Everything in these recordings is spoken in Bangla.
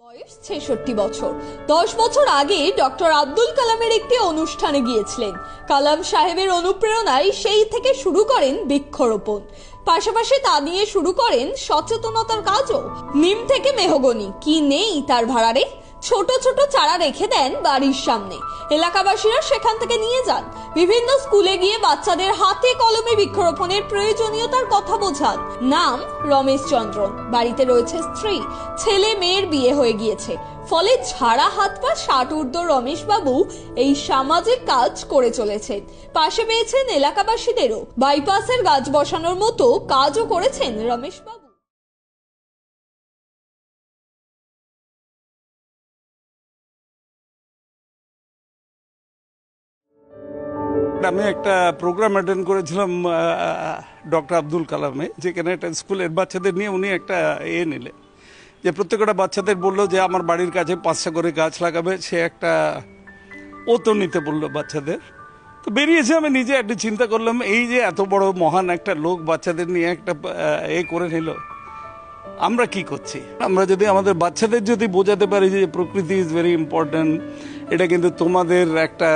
বয়স ছেষট্টি বছর। দশ বছর আগে ডক্টর আব্দুল কালামের একটি অনুষ্ঠানে গিয়েছিলেন। কালাম সাহেবের অনুপ্রেরণায় সেই থেকে শুরু করেন বৃক্ষরোপণ। পাশাপাশি তা নিয়ে শুরু করেন সচেতনতার কাজও। নিম থেকে মেহগনি, কি নেই তার ভাড়ারে ছোট ছোট চারা রেখে দেন বাড়ির সামনে। এলাকাবাসীরা সেখান থেকে নিয়ে যান। বিভিন্ন স্কুলে গিয়ে বাচ্চাদের হাতে কলমে বৃক্ষরোপণের প্রয়োজনীয়তার কথা বোঝান। নাম রমেশ চন্দ্রন বাড়িতে রয়েছে স্ত্রী। ছেলে মেয়ের বিয়ে হয়ে গিয়েছে। ফলে ছাড়া হাত পা ষাট ঊর্ধ্ব রমেশ বাবু এই সামাজিক কাজ করে চলেছেন। পাশে পেয়েছেন এলাকাবাসীদেরও। বাইপাসের গাছ বসানোর মতো কাজও করেছেন রমেশ আমি একটা প্রোগ্রাম অ্যাটেন্ড করেছিলাম ডক্টর আব্দুল কালামে, যেখানে একটা স্কুলের বাচ্চাদের নিয়ে উনি একটা এ নিলে যে প্রত্যেকটা বাচ্চাদের বলল যে, আমার বাড়ির কাছে পাঁচটা করে গাছ লাগাবে। সে একটা ওতো নিতে বলল বাচ্চাদের। তো বেরিয়েছে, আমি নিজে একটু চিন্তা করলাম, এই যে এত বড় মহান একটা লোক বাচ্চাদের নিয়ে একটা এ করে নিল, আমরা কি করছি? আমরা যদি আমাদের বাচ্চাদের যদি বোঝাতে পারি যে প্রকৃতি ইজ ভেরি ইম্পর্ট্যান্ট এটা কিন্তু তোমাদের একটা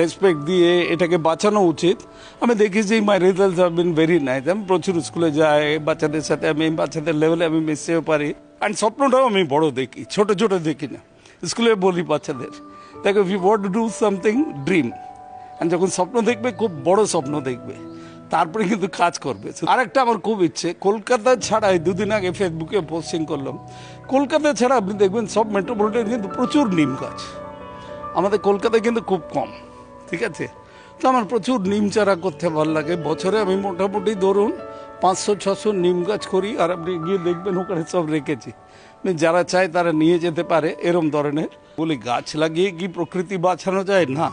রেসপেক্ট দিয়ে এটাকে বাঁচানো উচিত। আমি দেখি যে my result have been very nice আমি প্রচুর স্কুলে যাই, বাচ্চাদের সাথে আমি, বাচ্চাদের লেভেলে আমি মিশতেও পারি। অ্যান্ড স্বপ্নটাও আমি বড় দেখি, ছোট ছোট দেখি না। স্কুলে বলি বাচ্চাদের, দেখো you want to do something dream আর যখন স্বপ্ন দেখবে, খুব বড় স্বপ্ন দেখবে। তারপরে কিন্তু কাজ করবে। আরেকটা আমার খুব ইচ্ছে, কলকাতা ছাড়াই দুদিন আগে ফেসবুকে পোস্টিং করলাম। কলকাতা ছাড়া আপনি দেখবেন, সব মেট্রোপলিটন কিন্তু প্রচুর নিম গাছ। আমাদের কলকাতায় কিন্তু খুব কম, ঠিক আছে? তো আমার প্রচুর নিম চারা করতে ভালো লাগে। বছরে আমি মোটামুটি ধরুন পাঁচশো, ছশো নিম গাছ করি, আর আপনি গিয়ে দেখবেন ওখানে সব রেখেছি। মানে যারা চায় তারা নিয়ে যেতে পারে এরম ধরনের। বলি, গাছ লাগিয়ে কি প্রকৃতি বাঁচানো যায়? না।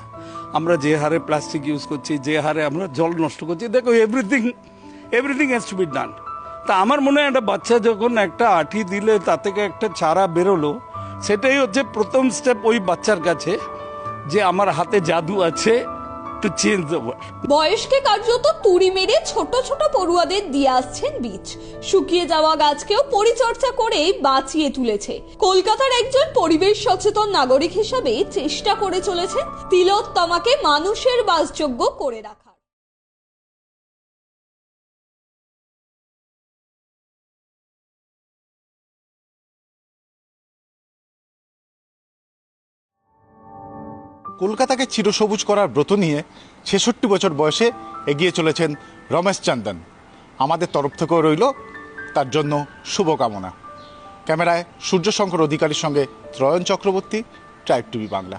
আমরা যে হারে প্লাস্টিক ইউজ করছি, যে হারে আমরা জল নষ্ট করছি, দেখো everything everything has to be done তা আমার মনে হয় একটা বাচ্চা যখন একটা আঠি দিলে তা থেকে একটা চারা বেরোলো সেটাই হচ্ছে প্রথম স্টেপ ওই বাচ্চার কাছে যে আমার হাতে জাদু আছে টু চেঞ্জ দ্য ওয়ার্ল্ড বয়সকে কার্যত তুড়ি মেরে ছোট ছোট পড়ুয়াদের দিয়ে আসছেন বীজ। শুকিয়ে যাওয়া গাছকেও পরিচর্যা করে বাঁচিয়ে তুলেছে। কলকাতার একজন পরিবেশ সচেতন নাগরিক হিসাবে চেষ্টা করে চলেছেন তিলোত্তমাকে মানুষের বাসযোগ্য করে রাখার কলকাতাকে চিরসবুজ করার ব্রত নিয়ে ছেষট্টি বছর বয়সে এগিয়ে চলেছেন রমেশ চন্দন। আমাদের তরফ থেকেও রইল তার জন্য শুভকামনা। ক্যামেরায় সূর্যশঙ্কর অধিকারীর সঙ্গে ত্রয়ন চক্রবর্তী ট্রাইব টিভি বাংলা।